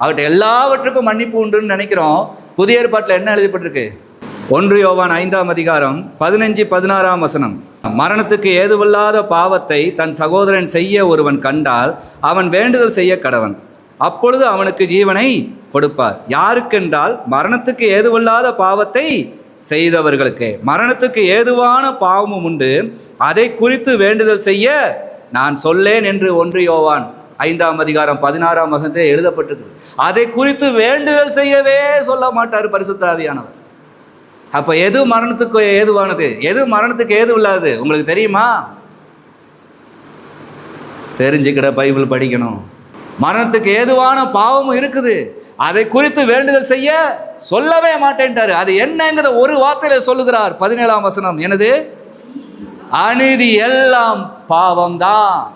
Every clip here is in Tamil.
அவர்கிட்ட எல்லாவற்றுக்கும் மன்னிப்பு உண்டுன்னு நினைக்கிறோம். புதிய ஏற்பாட்டில் என்ன எழுதப்பட்டிருக்கு? ஒன்று யோவான் ஐந்தாம் அதிகாரம் பதினஞ்சு பதினாறாம் வசனம். மரணத்துக்கு ஏதுவில்லாத பாவத்தை தன் சகோதரன் செய்ய ஒருவன் கண்டால் அவன் வேண்டுதல் செய்ய கடவன். அப்பொழுது அவனுக்கு ஜீவனை கொடுப்பார். யாருக்கென்றால் மரணத்துக்கு ஏதுவில்லாத பாவத்தை செய்தவர்களுக்கு. மரணத்துக்கு ஏதுவான பாவமும் உண்டு. அதை குறித்து வேண்டுதல் செய்ய நான் சொல்லேன் என்று ஒன்று யோவான் ஐந்தாம் அதிகாரம் பதினாறாம் வசனத்தில் எழுதப்பட்டிருக்குது அதை குறித்து வேண்டுதல் செய்யவே சொல்ல மாட்டார் பரிசுத்தாவியானவர் அப்போ எது மரணத்துக்கு ஏதுவானது? எது மரணத்துக்கு ஏது இல்லாது உங்களுக்கு தெரியுமா? தெரிஞ்சுக்கிட பைபிள் படிக்கணும். மரணத்துக்கு ஏதுவான பாவமும் இருக்குது. அதை குறித்து வேண்டுதல் செய்ய சொல்லவே மாட்டேன்ட்டாரு. அது என்னங்கிறத ஒரு வார்த்தையில சொல்லுகிறார். பதினேழாம் வசனம். எனது அநீதி எல்லாம் பாவம்தான்.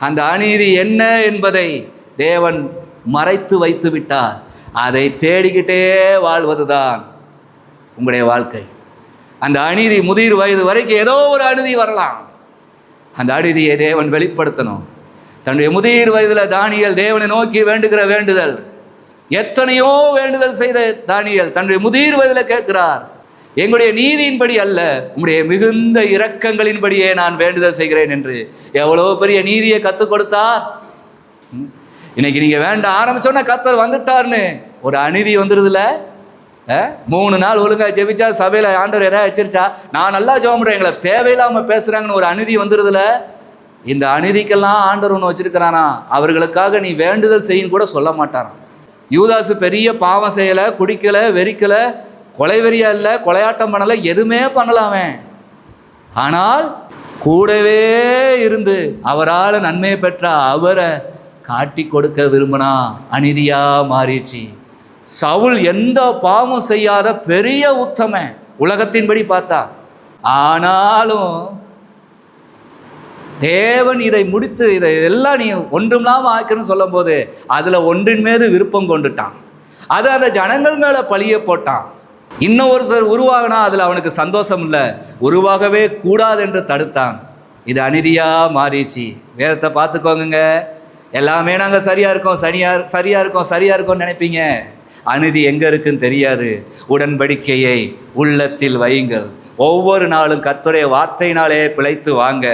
அந்த அநீதி என்ன என்பதை தேவன் மறைத்து வைத்து விட்டார். அதை தேடிக்கிட்டே வாழ்வதுதான் உங்களுடைய வாழ்க்கை. அந்த அநீதி முதிர் வயது வரைக்கும் ஏதோ ஒரு அநீதி வரலாம். அந்த அநீதியை தேவன் வெளிப்படுத்தணும். தன்னுடைய முதிர் வயதில் தானியல் தேவனை நோக்கி வேண்டுகிற வேண்டுதல். எத்தனையோ வேண்டுதல் செய்த தானியல் தன்னுடைய முதிர் வயதில் கேட்கிறார். எங்களுடைய நீதியின்படி அல்ல உங்களுடைய மிகுந்த இரக்கங்களின்படியே நான் வேண்டுதல் செய்கிறேன் என்று. எவ்வளோ பெரிய நீதியை கற்றுக் கொடுத்தார்? ம். இன்னைக்கு நீங்கள் வேண்ட ஆரம்பிச்சோன்னா கத்தர் வந்துட்டார்னு ஒரு அநீதி வந்துடுதுல மூணு நாள் ஒழுங்காக ஜெபிச்சா சபையில் ஆண்டவர் எதாவது வச்சிருச்சா நான் நல்லா ஜெபம் எங்களை தேவையில்லாமல் பேசுகிறாங்கன்னு ஒரு அநீதி வந்துடுதுல இந்த அநீதிக்கெல்லாம் ஆண்டவர் ஒன்று வச்சிருக்கிறானா அவர்களுக்காக நீ வேண்டுதல் செய்யும் கூட சொல்ல மாட்டாரான் யூதாசு பெரிய பாவம் செய்யலை குடிக்கலை வெறிக்கலை கொலைவெறியா இல்லை கொலையாட்டம் பண்ணலை எதுவுமே பண்ணலாமே ஆனால் கூடவே இருந்து அவரால் நன்மை பெற்ற அவரை காட்டி கொடுக்க விரும்பினா அநீதியாக மாறிடுச்சு. சவுல் எந்த பாவம் செய்யாத பெரிய உத்தம உலகத்தின்படி பார்த்தா. ஆனாலும் தேவன் இதை முடித்து இதை எல்லாம் நீ ஒன்றுமில்லாமல் ஆக்கணும்னு சொல்லும்போது அதில் ஒன்றின் மீது விருப்பம் கொண்டுட்டான். அது அந்த ஜனங்கள் மேலே பழிய போட்டான். இன்னும் ஒருத்தர் உருவாகினா அதில் அவனுக்கு சந்தோஷம் இல்லை. உருவாகவே கூடாது என்று தடுத்தான். இது அநீதியாக மாறிடுச்சு. வேதத்தை பார்த்துக்கோங்க எல்லாமே நாங்கள் சரியாக இருக்கோம். சனியாக சரியாக இருக்கோம் சரியாக இருக்கோம்னு நினைப்பீங்க. அநீதி எங்கே இருக்குன்னு தெரியாது. உடன்படிக்கையை உள்ளத்தில் வையுங்கள். ஒவ்வொரு நாளும் கத்துடைய வார்த்தையினாலே பிழைத்து வாங்க.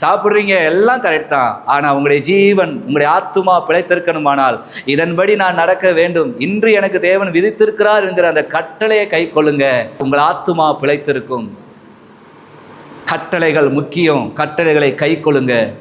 சாப்பிட்றீங்க எல்லாம் கரெக்ட் தான். ஆனால் உங்களுடைய ஜீவன் உங்களுடைய ஆத்துமா பிழைத்திருக்கணுமானால் இதன்படி நான் நடக்க வேண்டும். இன்று எனக்கு தேவன் விதித்திருக்கிறார் என்கிற அந்த கட்டளையை கை கொள்ளுங்க. உங்கள் ஆத்துமா பிழைத்திருக்கும். கட்டளைகள் முக்கியம். கட்டளைகளை கை கொள்ளுங்க.